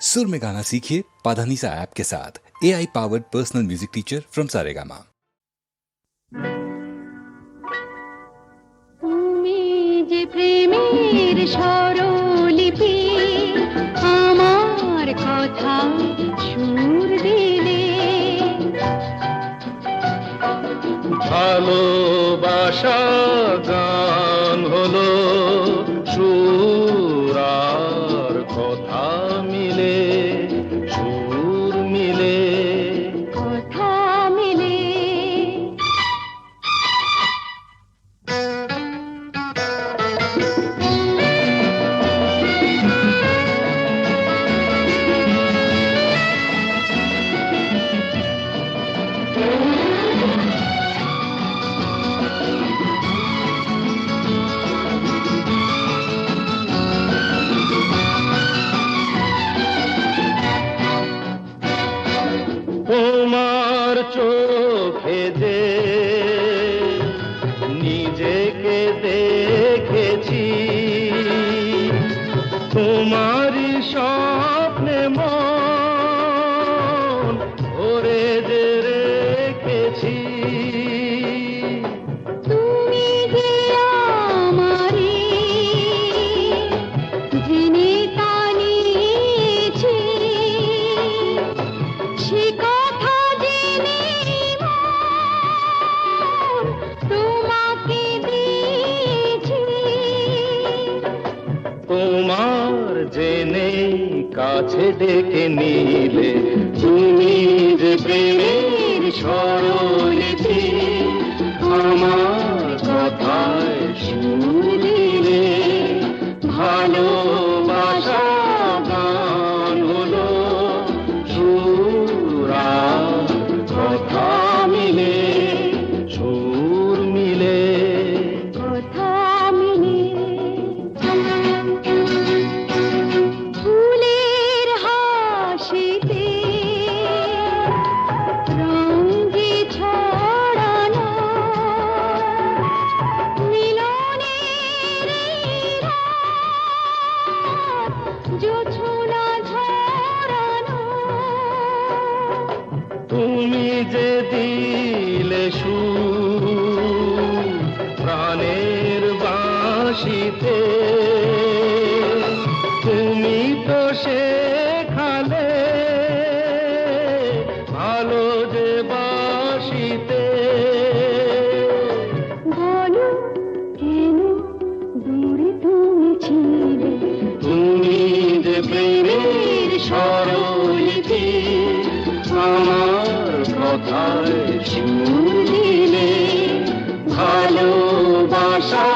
सुर में गाना सीखिए पाधानीसा ऐप के साथ A I powered personal music teacher from Saregama তুমি যে প্রেমের স্বরলিপি আমার কথা সুর দিলে ভালোবাসা গান হলো সুর আর কথা চোখে যে নিজেকে দেখেছি। তোমারই স্বপ্নে জেনে কাছে ডেকে নিলে তুমি যে প্রেমের সরলিপি আমার যে দিলে সুর প্রাণের বাঁশিতে। তুমি তো শেখালে ভালো যে বাসিতে বলো কেন দূরে তুমি ছিলে? তুমি যে প্রেমের সরলিপি আমার কথায় সুর দিলে ভালোবাসা